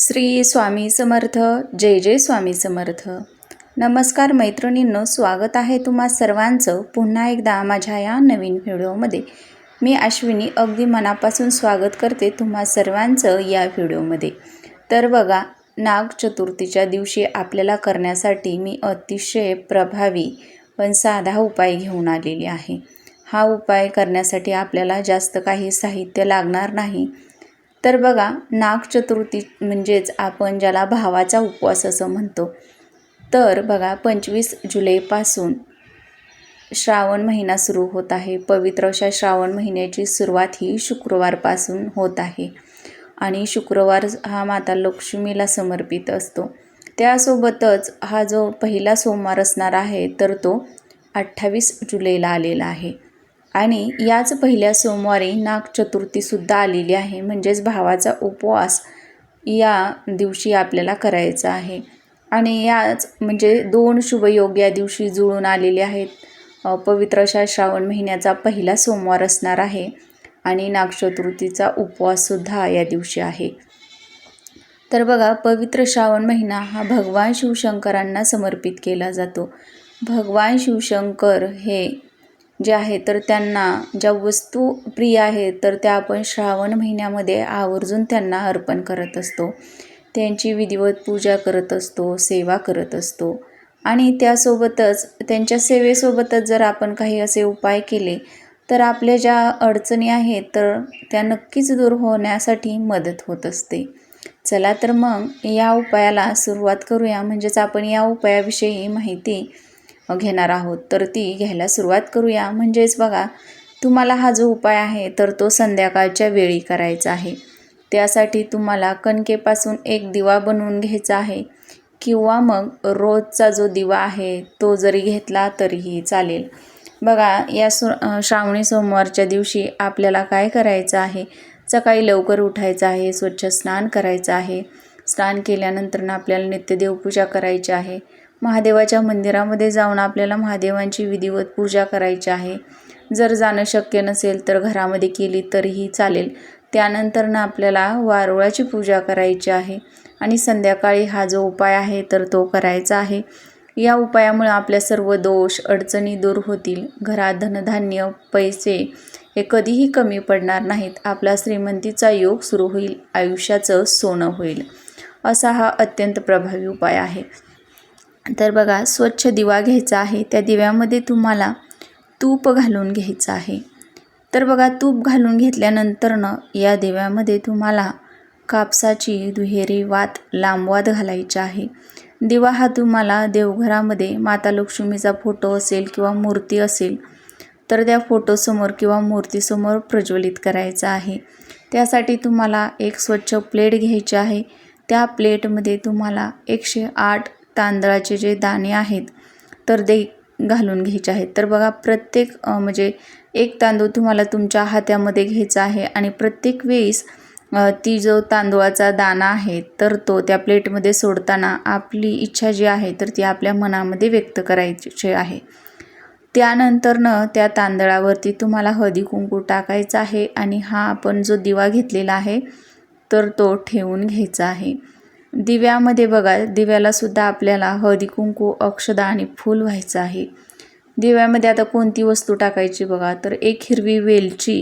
श्री स्वामी समर्थ जय जय स्वामी समर्थ. नमस्कार मैत्रिणींनो स्वागत आहे तुम्हा सर्वांचं पुन्हा एकदा माझ्या या नवीन व्हिडिओमध्ये. मी अश्विनी अगदी मनापासून स्वागत करते तुम्हा सर्वांचं या व्हिडिओमध्ये. तर बघा नाग चतुर्थीच्या दिवशी आपल्याला करण्यासाठी मी अतिशय प्रभावी पण साधा उपाय घेऊन आलेली आहे. हा उपाय करण्यासाठी आपल्याला जास्त काही साहित्य लागणार नाही. तर बघा नाग चतुर्थी म्हणजेच आपण ज्याला भावाचा उपवास असं म्हणतो. तर बघा पंचवीस जुलैपासून श्रावण महिना सुरू होत आहे. पवित्र अशा श्रावण महिन्याची सुरुवात ही शुक्रवारपासून होत आहे. आणि शुक्रवार हा माता लक्ष्मीला समर्पित असतो. त्यासोबतच हा जो पहिला सोमवार असणार आहे तर तो अठ्ठावीस जुलैला आलेला आहे. आणि याच पहिल्या सोमवारी नाग चतुर्थीसुद्धा आलेली आहे. म्हणजेच भावाचा उपवास या दिवशी आपल्याला करायचा आहे. आणि याच म्हणजे दोन शुभयोग या दिवशी जुळून आलेले आहेत. पवित्र अशा श्रावण महिन्याचा पहिला सोमवार असणार आहे आणि नागचतुर्थीचा उपवाससुद्धा या दिवशी आहे. तर बघा पवित्र श्रावण महिना हा भगवान शिवशंकरांना समर्पित केला जातो. भगवान शिवशंकर हे जे आहे तर त्यांना ज्या वस्तू प्रिय आहेत तर त्या आपण श्रावण महिन्यामध्ये आवर्जून त्यांना अर्पण करत असतो. त्यांची विधिवत पूजा करत असतो सेवा करत असतो. आणि त्यासोबतच त्यांच्या सेवेसोबतच जर आपण काही असे उपाय केले तर आपल्या ज्या अडचणी आहेत तर त्या नक्कीच दूर होण्यासाठी मदत होत असते. चला तर मग या उपायाला सुरुवात करूया. म्हणजेच आपण या उपायाविषयी माहिती घेणार आहोत तर ती घ्यायला सुरुवात करूया. म्हणजेच बघा तुम्हाला हा जो उपाय आहे तर तो संध्याकाळच्या वेळी करायचा आहे. त्यासाठी तुम्हाला कणकेपासून एक दिवा बनवून घ्यायचा आहे किंवा मग रोजचा जो दिवा आहे तो जरी घेतला तरीही चालेल. बघा या सो श्रावणी सोमवारच्या दिवशी आपल्याला काय करायचं आहे? सकाळी लवकर उठायचं आहे स्वच्छ स्नान करायचं आहे. स्नान केल्यानंतरनं आपल्याला नित्य देवपूजा करायची आहे. महादेवाच्या मंदिरामध्ये जाऊन आपल्याला महादेवांची विधिवत पूजा करायची आहे. जर जाणं शक्य नसेल तर घरामध्ये केली तरीही चालेल. त्यानंतर ना आपल्याला वारुळाची पूजा करायची आहे. आणि संध्याकाळी हा जो उपाय आहे तर तो करायचा आहे. या उपायामुळे आपल्या सर्व दोष अडचणी दूर होतील. घरात धनधान्य पैसे हे कधीही कमी पडणार नाहीत. आपला श्रीमंतीचा योग सुरू होईल. आयुष्याचं सोनं होईल. असा हा अत्यंत प्रभावी उपाय आहे. तर बघा स्वच्छ दिवा घ्यायचा आहे. त्या दिव्यामध्ये तुम्हाला तूप घालून घ्यायचं आहे. तर बघा तूप घालून घेतल्यानंतरनं या दिव्यामध्ये तुम्हाला कापसाची दुहेरी वात लांबवात घालायची आहे. दिवा हा तुम्हाला देवघरामध्ये माता लक्ष्मीचा फोटो असेल किंवा मूर्ती असेल तर त्या फोटोसमोर किंवा मूर्तीसमोर प्रज्वलित करायचा आहे. त्यासाठी तुम्हाला एक स्वच्छ प्लेट घ्यायची आहे. त्या प्लेटमध्ये तुम्हाला एकशे आठ तांदळाचे जे दाणे आहेत तर ते घालून घ्यायचे आहेत. तर बघा प्रत्येक म्हणजे एक तांदूळ तुम्हाला तुमच्या हात्यामध्ये घ्यायचा आहे आणि प्रत्येक वेळेस ती जो तांदूळाचा दाणा आहे तर तो त्या प्लेटमध्ये सोडताना आपली इच्छा जी आहे तर ती आपल्या मनामध्ये व्यक्त करायची आहे. त्यानंतरनं त्या तांदळावरती तुम्हाला हळदी कुंकू टाकायचं आहे आणि हा आपण जो दिवा घेतलेला आहे तर तो ठेवून घ्यायचा आहे. दिव्यामध्ये बघा दिव्यालासुद्धा आपल्याला हळदी कुंकू अक्षदा आणि फूल व्हायचं आहे. दिव्यामध्ये आता कोणती वस्तू टाकायची बघा तर एक हिरवी वेलची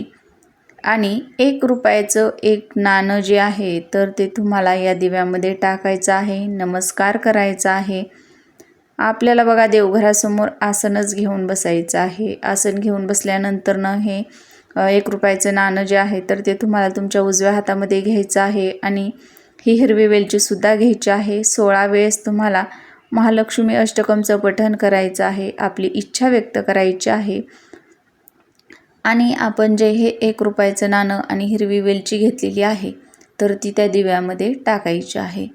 आणि एक रुपयाचं एक नाणं जे आहे तर ते तुम्हाला या दिव्यामध्ये टाकायचं आहे नमस्कार करायचा आहे. आपल्याला बघा देवघरासमोर आसनच घेऊन बसायचं आहे. आसन घेऊन बसल्यानंतरनं हे एक रुपयाचं नाणं जे आहे तर ते तुम्हाला तुमच्या उजव्या हातामध्ये घ्यायचं आहे आणि ही हिरवी वेलचीसुद्धा घ्यायची आहे. सोळा वेळेस तुम्हाला महालक्ष्मी अष्टकमचं पठण करायचं आहे आपली इच्छा व्यक्त करायची आहे. आणि आपण जे हे एक रुपयाचं नाणं आणि हिरवी वेलची घेतलेली आहे तर ती त्या दिव्यामध्ये टाकायची आहे.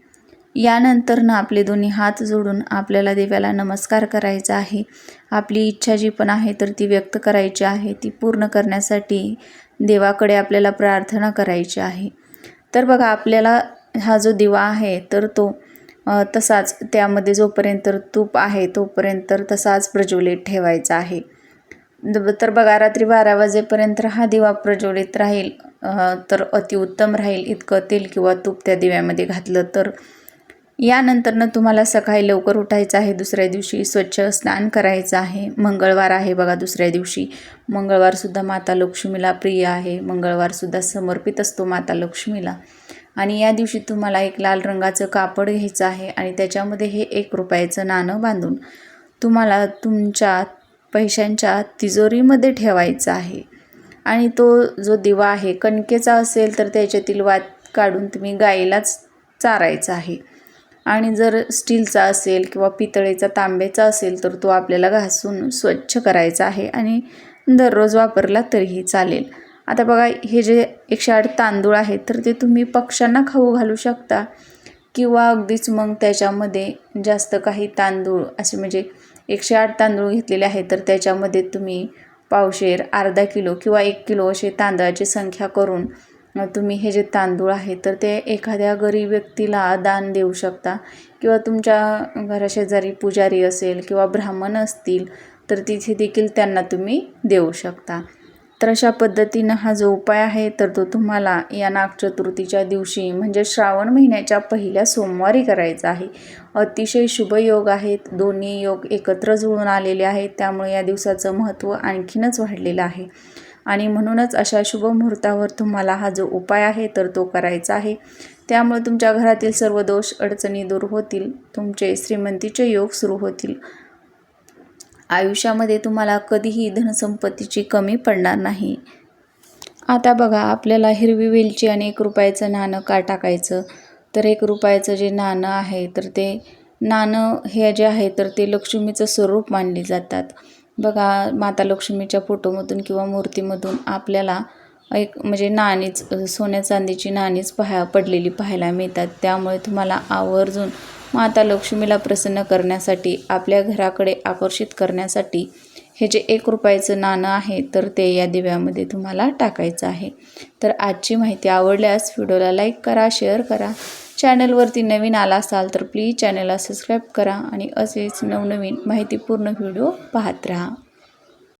यानंतरनं आपले दोन्ही हात जोडून आपल्याला देव्याला नमस्कार करायचा आहे. आपली इच्छा जी पण आहे तर ती व्यक्त करायची आहे. ती पूर्ण करण्यासाठी देवाकडे आपल्याला प्रार्थना करायची आहे. तर बघा आपल्याला हा जो दिवा आहे तर तो तसाच त्यामध्ये जोपर्यंत तूप आहे तोपर्यंत तसाच प्रज्वलित ठेवायचा आहे. तर बघा रात्री बारा वाजेपर्यंत हा दिवा प्रज्वलित राहील तर अतिउत्तम राहील. इतकं तेल किंवा तूप त्या दिव्यामध्ये घातलं तर यानंतरनं तुम्हाला सकाळी लवकर उठायचं आहे दुसऱ्या दिवशी स्वच्छ स्नान करायचं आहे. मंगळवार आहे बघा दुसऱ्या दिवशी. मंगळवारसुद्धा माता लक्ष्मीला प्रिय आहे. मंगळवारसुद्धा समर्पित असतो माता लक्ष्मीला. आणि या दिवशी तुम्हाला एक लाल रंगाचं कापड घ्यायचं आहे आणि त्याच्यामध्ये हे एक रुपयाचं नाणं बांधून तुम्हाला तुमच्या पैशांच्या तिजोरीमध्ये ठेवायचं आहे. आणि तो जो दिवा आहे कणकेचा असेल तर त्याच्यातील वात काढून तुम्ही गाईलाच चारायचं आहे. आणि जर स्टीलचा असेल किंवा पितळेचा तांब्याचा असेल तर तो आपल्याला घासून स्वच्छ करायचा आहे आणि दररोज वापरला तरीही चालेल. आता बघा हे जे एकशे आठ तांदूळ आहेत तर ते तुम्ही पक्ष्यांना खाऊ घालू शकता. किंवा अगदीच मग त्याच्यामध्ये जास्त काही तांदूळ असे म्हणजे एकशे आठ तांदूळ घेतलेले आहेत तर त्याच्यामध्ये तुम्ही पावशेर अर्धा किलो किंवा एक किलो असे तांदळाची संख्या करून तुम्ही हे जे तांदूळ आहे तर ते एखाद्या गरीब व्यक्तीला दान देऊ शकता. किंवा तुमच्या घराशेजारी पुजारी असेल किंवा ब्राह्मण असतील तर तिथे देखील त्यांना तुम्ही देऊ शकता. तर अशा पद्धतीनं हा जो उपाय आहे तर तो तुम्हाला या नागचतुर्थीच्या दिवशी म्हणजे श्रावण महिन्याच्या पहिल्या सोमवारी करायचा आहे. अतिशय शुभ योग आहेत. दोन्ही योग एकत्र जुळून आलेले आहेत. त्यामुळे या दिवसाचं महत्त्व आणखीनच वाढलेलं आहे. आणि म्हणूनच अशा शुभ मुहूर्तावर तुम्हाला हा जो उपाय आहे तर तो करायचा आहे. त्यामुळे तुमच्या घरातील सर्व दोष अडचणी दूर होतील. तुमचे श्रीमंतीचे योग सुरू होतील. आयुष्यामध्ये तुम्हाला कधीही धनसंपत्तीची कमी पडणार नाही. आता बघा आपल्याला हिरवी वेलची आणि एक रुपयाचं नाणं का टाकायचं? तर एक रुपयाचं जे नाणं आहे तर ते नाणं हे जे आहे तर ते लक्ष्मीचं स्वरूप मानले जातात. बघा माता लक्ष्मीच्या फोटोमधून किंवा मूर्तीमधून आपल्याला एक म्हणजे नाणीच सोन्या चांदीची नाणीच पाहा पडलेली पाहायला मिळतात. त्यामुळे तुम्हाला आवर्जून माता लक्ष्मीला प्रसन्न करण्यासाठी आपल्या घराकडे आकर्षित करण्यासाठी हे जे एक रुपयाचं नाणं आहे तर ते या दिव्यामध्ये तुम्हाला टाकायचं आहे. तर आजची माहिती आवडल्यास व्हिडिओला लाईक करा शेअर करा. चॅनलवरती नवीन आला असाल तर प्लीज चॅनलला सबस्क्राईब करा आणि असेच नवनवीन माहितीपूर्ण व्हिडिओ पाहत राहा.